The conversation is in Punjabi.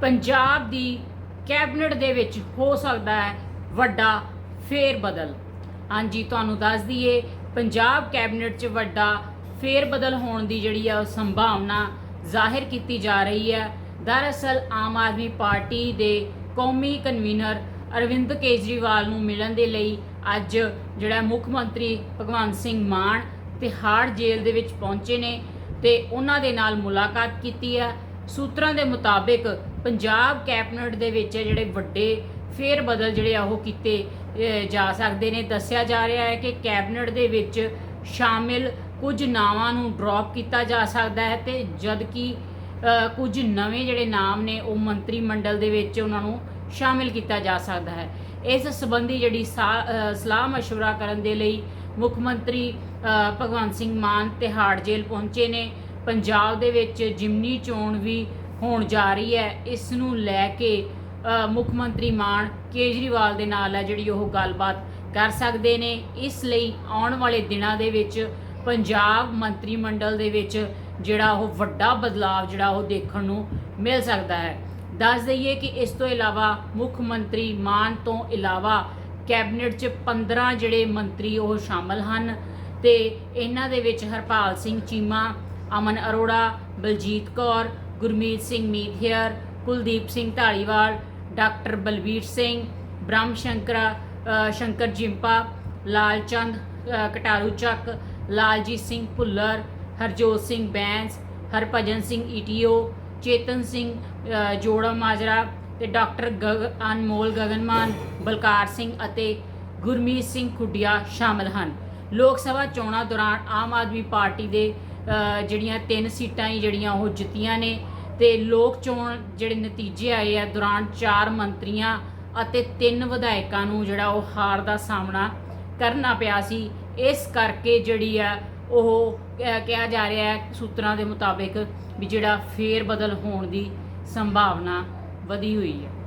ਪੰਜਾਬ ਦੀ ਕੈਬਨਿਟ ਦੇ ਵਿੱਚ ਹੋ ਸਕਦਾ ਹੈ ਵੱਡਾ ਫੇਰ ਬਦਲ। ਹਾਂਜੀ, ਤੁਹਾਨੂੰ ਦੱਸ ਦਈਏ, ਪੰਜਾਬ ਕੈਬਨਿਟ 'ਚ ਵੱਡਾ ਫੇਰ ਬਦਲ ਹੋਣ ਦੀ ਜਿਹੜੀ ਆ ਉਹ ਸੰਭਾਵਨਾ ਜ਼ਾਹਿਰ ਕੀਤੀ ਜਾ ਰਹੀ ਹੈ। ਦਰਅਸਲ, ਆਮ ਆਦਮੀ ਪਾਰਟੀ ਦੇ ਕੌਮੀ ਕਨਵੀਨਰ ਅਰਵਿੰਦ ਕੇਜਰੀਵਾਲ ਨੂੰ ਮਿਲਣ ਦੇ ਲਈ ਅੱਜ ਜਿਹੜਾ ਮੁੱਖ ਮੰਤਰੀ ਭਗਵੰਤ ਸਿੰਘ ਮਾਨ ਤਿਹਾੜ ਜੇਲ੍ਹ ਦੇ ਵਿੱਚ ਪਹੁੰਚੇ ਨੇ ਤੇ ਉਹਨਾਂ ਦੇ ਨਾਲ ਮੁਲਾਕਾਤ ਕੀਤੀ ਹੈ। ਸੂਤਰਾਂ ਦੇ ਮੁਤਾਬਿਕ ਪੰਜਾਬ ਕੈਬਨਿਟ ਦੇ ਵਿੱਚ ਜਿਹੜੇ ਵੱਡੇ ਫੇਰ ਬਦਲ ਜਿਹੜੇ ਆ ਉਹ ਕੀਤੇ ਅਹ, ਜਾ ਸਕਦੇ ਨੇ ਦੱਸਿਆ ਜਾ ਰਿਹਾ ਹੈ ਕਿ ਕੈਬਨਿਟ ਦੇ ਵਿੱਚ ਸ਼ਾਮਿਲ ਕੁਝ ਨਾਵਾਂ ਨੂੰ ਡ੍ਰੌਪ ਕੀਤਾ ਜਾ ਸਕਦਾ ਹੈ ਤੇ ਜਦ ਕਿ ਅ, ਕੁਝ ਨਵੇਂ ਜਿਹੜੇ ਨਾਮ ਨੇ ਉਹ ਮੰਤਰੀ ਮੰਡਲ ਦੇ ਵਿੱਚ ਉਹਨਾਂ ਨੂੰ ਸ਼ਾਮਿਲ ਕੀਤਾ ਜਾ ਸਕਦਾ ਹੈ ਇਸ ਸੰਬੰਧੀ ਜਿਹੜੀ ਸਾ- ਅ, ਸਲਾਹ مشورہ ਕਰਨ ਦੇ ਲਈ ਮੁੱਖ ਮੰਤਰੀ ਅ, ਭਗਵੰਤ ਸਿੰਘ ਮਾਨ ਤਿਹਾੜ ਜੇਲ੍ਹ ਪਹੁੰਚੇ ਨੇ ਪੰਜਾਬ ਦੇ ਵਿੱਚ ਜਿਮਨੀ ਚੋਣ ਵੀ ਹੋਣ ਜਾ ਰਹੀ ਹੈ। ਇਸ ਨੂੰ ਲੈ ਕੇ ਮੁੱਖ ਮੰਤਰੀ ਮਾਨ ਕੇਜਰੀਵਾਲ ਦੇ ਨਾਲ ਹੈ ਜਿਹੜੀ ਉਹ ਗੱਲਬਾਤ ਕਰ ਸਕਦੇ ਨੇ। ਇਸ ਲਈ ਆਉਣ ਵਾਲੇ ਦਿਨਾਂ ਦੇ ਵਿੱਚ ਪੰਜਾਬ ਮੰਤਰੀ ਮੰਡਲ ਦੇ ਵਿੱਚ ਜਿਹੜਾ ਉਹ ਵੱਡਾ ਬਦਲਾਅ ਜਿਹੜਾ ਉਹ ਦੇਖਣ ਨੂੰ ਮਿਲ ਸਕਦਾ ਹੈ। ਦੱਸ ਦਈਏ ਕਿ ਇਸ ਤੋਂ ਇਲਾਵਾ ਮੁੱਖ ਮੰਤਰੀ ਮਾਨ ਤੋਂ ਇਲਾਵਾ ਕੈਬਨਿਟ 'ਚ 15 ਜਿਹੜੇ ਮੰਤਰੀ ਉਹ ਸ਼ਾਮਲ ਹਨ ਤੇ ਇਹਨਾਂ ਦੇ ਵਿੱਚ ਹਰਪਾਲ ਸਿੰਘ ਚੀਮਾ ਅਮਨ ਅਰੋੜਾ ਬਲਜੀਤ ਕੌਰ ਗੁਰਮੀਤ ਸਿੰਘ ਮੀਥਿਆਰ ਕੁਲਦੀਪ ਸਿੰਘ ਢਾਲੀਵਾਲ ਡਾਕਟਰ ਬਲਵੀਰ ਸਿੰਘ ਬ੍ਰਹਮ ਸ਼ੰਕਰਾ ਸ਼ੰਕਰ ਜਿੰਪਾ ਲਾਲਚੰਦ ਅ, ਕਟਾਰੂ ਚੱਕ ਲਾਲਜੀਤ ਸਿੰਘ ਭੁੱਲਰ ਹਰਜੋਤ ਸਿੰਘ ਬੈਂਸ ਹਰਭਜਨ ਸਿੰਘ ਈਟੀਓ ਚੇਤਨ ਸਿੰਘ ਜੋੜਾ ਮਾਜਰਾ ਤੇ ਡਾਕਟਰ ਗਗ ਅਨਮੋਲ ਗਗਨਮਾਨ ਬਲਕਾਰ ਸਿੰਘ ਅਤੇ ਗੁਰਮੀਤ ਸਿੰਘ ਖੁੱਡੀਆ ਸ਼ਾਮਲ ਹਨ। ਲੋਕ ਸਭਾ ਚੋਣਾਂ ਦੌਰਾਨ ਆਮ ਆਦਮੀ ਪਾਰਟੀ ਦੇ ਜਿਹੜੀਆਂ ਤਿੰਨ ਸੀਟਾਂ ਹੀ ਜਿਹੜੀਆਂ ਉਹ ਜਿੱਤੀਆਂ ਨੇ ਤੇ ਲੋਕ ਚੋਣ ਜਿਹੜੇ ਨਤੀਜੇ ਆਏ ਆ ਦੌਰਾਨ ਚਾਰ ਮੰਤਰੀਆਂ ਅਤੇ ਤਿੰਨ ਵਿਧਾਇਕਾਂ ਨੂੰ ਜਿਹੜਾ ਉਹ ਹਾਰ ਦਾ ਸਾਹਮਣਾ ਕਰਨਾ ਪਿਆ ਸੀ। ਇਸ ਕਰਕੇ ਜਿਹੜੀ ਆ ਉਹ ਕਿਹਾ ਜਾ ਰਿਹਾ ਹੈ ਸੂਤਰਾਂ ਦੇ ਮੁਤਾਬਿਕ ਵੀ ਜਿਹੜਾ ਫੇਰ ਬਦਲ ਹੋਣ ਦੀ ਸੰਭਾਵਨਾ ਵਧੀ ਹੋਈ ਹੈ।